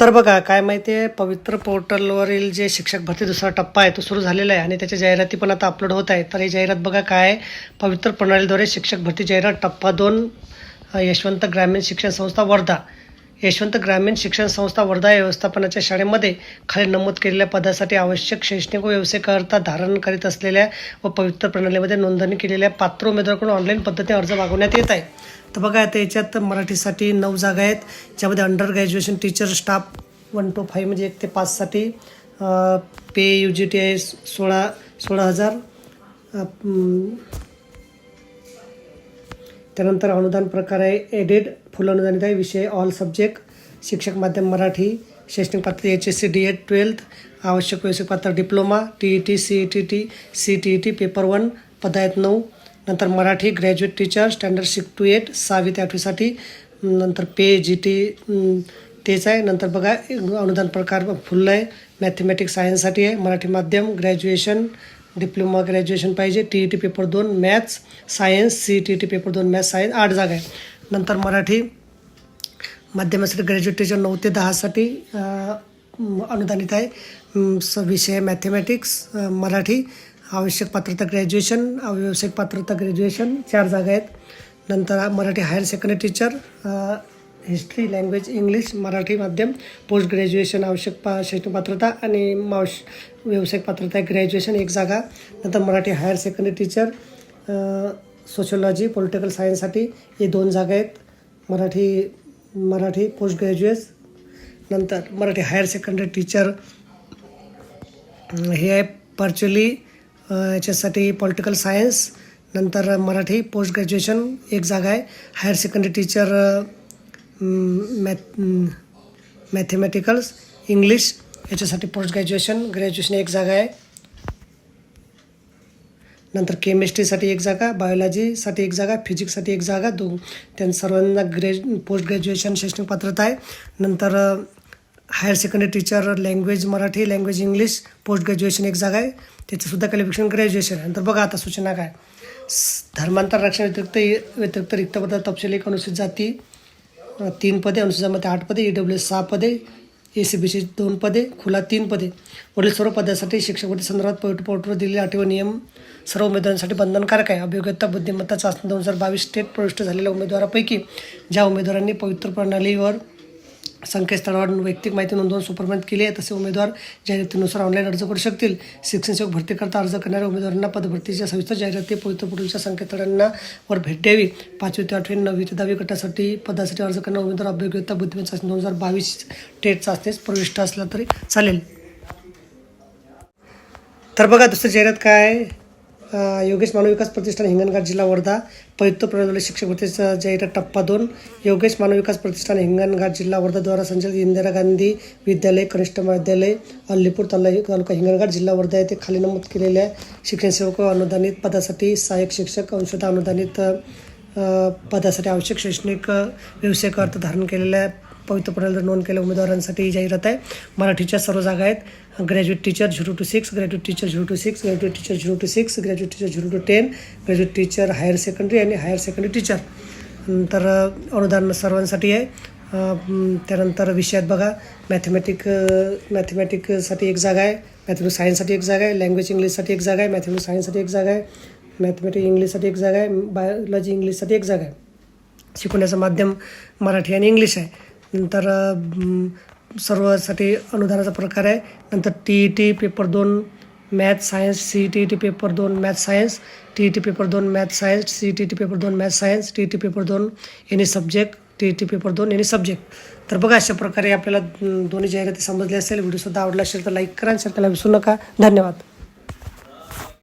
तर बघा काय माहिती आहे पवित्र पोर्टलवरील जे शिक्षक भरती दुसरा टप्पा आहे तो सुरू झालेला आहे आणि त्याच्या जाहिराती पण आता अपलोड होत आहे तर ही जाहिरात बघा काय पवित्र प्रणालीद्वारे शिक्षक भरती जाहिरात टप्पा दोन यशवंत ग्रामीण शिक्षण संस्था वर्धा. यशवंत ग्रामीण शिक्षण संस्था वर्धा या व्यवस्थापनाच्या शाळेमध्ये खाली नमूद केलेल्या पदासाठी आवश्यक शैक्षणिक व व्यवसायकर्ता धारण करीत असलेल्या व पवित्र प्रणालीमध्ये नोंदणी केलेल्या पात्र उमेदवाराकडून ऑनलाईन पद्धतीने अर्ज मागवण्यात येत आहे. तर बघा आता याच्यात मराठीसाठी नऊ जागा आहेत ज्यामध्ये under graduation teacher staff one two five म्हणजे एक ते पाचसाठी पे यू जी टी आहे सोळा सोळा हजार त्यानंतर अनुदान प्रकार आहे एडेड फुल अनुदानित आहे विषय ऑल सब्जेक्ट शिक्षक माध्यम मराठी शैक्षणिक पात्र H S C D Ed twelfth आवश्यक व्यावसायिक पात्र diploma T E T C E T T C T E T paper one पदायत नऊ. नंतर Marathi graduate teacher standard six two eight सहावी ते आठवीसाठी नंतर पे जी टी तेच आहे. नंतर बघा अनुदान प्रकार फुल आहे मॅथमॅटिक्स सायन्ससाठी आहे. मराठी माध्यम ग्रॅज्युएशन डिप्लोमा ग्रॅज्युएशन पाहिजे. टी ई टी पेपर दोन maths science C T E T paper दोन मॅथ्स सायन्स आठ जागा आहे. नंतर मराठी माध्यमासाठी ग्रॅज्युएट टीचर नऊ ते दहासाठी अनुदानित आहे. स विषय मॅथेमॅटिक्स मराठी आवश्यक पात्रता ग्रॅज्युएशन व्यावसायिक पात्रता ग्रॅज्युएशन चार जागा आहेत. नंतर Marathi higher secondary teacher history language English Marathi माध्यम पोस्ट ग्रॅज्युएशन आवश्यक पा शैक्षणिक पात्रता आणि मावश व्यावसायिक पात्रता आहे ग्रॅज्युएशन एक जागा. नंतर Marathi higher secondary teacher sociology political सायन्ससाठी हे दोन जागा आहेत. मराठी मराठी पोस्ट ग्रॅज्युएट नंतर मराठी हायर सेकंडरी टीचर हे आहे पर्च्युली याच्यासाठी पॉलिटिकल सायन्स. नंतर मराठी पोस्ट ग्रॅज्युएशन एक जागा आहे. Higher secondary teacher math mathematicals English याच्यासाठी पोस्ट ग्रॅज्युएशन ग्रॅज्युएशन एक जागा आहे. नंतर केमिस्ट्रीसाठी एक जागा बायोलॉजीसाठी एक जागा फिजिक्ससाठी एक जागा दो त्यांना सर्वांना ग्रॅज पोस्ट ग्रॅज्युएशन शैक्षणिक पात्रता आहे. नंतर higher secondary teacher language Marathi language English post graduation एक जागा आहे. त्याचंसुद्धा क्वालिफिकेशन ग्रॅज्युएशन आहे. नंतर बघा आता सूचना काय. धर्मांतर रक्षण व्यतिरिक्त व्यतिरिक्त रिक्त तपशील एक अनुसूचित जाती. तीन पदे अनुसूचित आठ पदे ई डब्ल्यू एस सहा पदे ए सी बी सी दोन पदे खुला तीन पदे. वरील सर्व पदासाठी शिक्षकवृत्ती संदर्भात पोर्ट पोर्टवर दिलेले आठवे व नियम सर्व उमेदवारांसाठी बंधनकारक आहे. अभियोग्यता बुद्धिमत्ता चाचणी दोन हजार बावीस स्टेट प्रविष्ट झालेल्या उमेदवारापैकी ज्या उमेदवारांनी पवित्र प्रणालीवर संकेतस्थळावर वैयक्तिक माहिती नोंदवून सुपरमेंट केली आहे तसे उमेदवार जाहिरातीनुसार ऑनलाईन अर्ज करू शकतील शिक्षण सेवक भरतीकरता अर्ज करणाऱ्या उमेदवारांना पदभरतीच्या सविस्तर जाहिराती पवित्र पोर्टलच्या संकेतस्थळांना वर भेट द्यावी. पाचवी ते आठवी नववी ते दहावी गटासाठी पदासाठी अर्ज करणारा उमेदवार अभियोग्यता बुद्धिमत्ता चाचणी दोन हजार बावीस टेट चाचणीस प्रविष्ट असला तरी चालेल. तर बघा दुसरी जाहिरात काय? योगेश मानव विकास प्रतिष्ठान हिंगणघाट जिल्हा वर्धा. पवित्र प्रणाली शिक्षक भरतीचा जाहिरात टप्पा दोन. योगेश मानव विकास प्रतिष्ठान हिंगणघाट जिल्हा वर्धाद्वारा संचालित इंदिरा गांधी विद्यालय कनिष्ठ महाविद्यालय अल्लीपूर तालुका तालुका हिंगणघाट जिल्हा वर्धा येथे खाली नमूद केलेल्या शिक्षण सेवक अनुदानित पदासाठी सहाय्यक शिक्षक अंशतः अनुदानित पदासाठी आवश्यक शैक्षणिक व्यवसायिक अर्थ धारण केलेल्या पवित्र प्रणालीवर नोंद केल्या उमेदवारांसाठी ही जाहिरात आहे. मराठीच्या सर्व जागा आहेत. Graduate teacher zero two six graduate teacher zero two six graduate teacher zero two six graduate teacher zero two ten graduate teacher higher secondary आणि हायर सेकंडरी टीचर. नंतर अनुदान सर्वांसाठी आहे. त्यानंतर विषयात बघा. मॅथमॅटिक मॅथमॅटिकसाठी एक जागा आहे. मॅथमॅटिक सायन्ससाठी एक जागा आहे. लँग्वेज इंग्लिशसाठी एक जागा आहे. मॅथमॅटिक सायन्ससाठी एक जागा आहे. मॅथमॅटिक इंग्लिशसाठी एक जागा आहे. बायोलॉजी इंग्लिशसाठी एक जागा आहे. शिकवण्याचं माध्यम मराठी आणि इंग्लिश आहे. नंतर सर्वसाठी अनुदानाचा प्रकार आहे. नंतर टी ई टी पेपर दोन math science C T E T paper दोन math science T E T paper दोन math science C T T paper दोन math science T E T paper दोन any subject T E T paper दोन any subject तर बघा अशा प्रकारे आपल्याला दोन्ही जाहिराती समजले असेल व्हिडिओसुद्धा आवडला असेल तर लाईक करा शेअर करायला विसरू नका. धन्यवाद.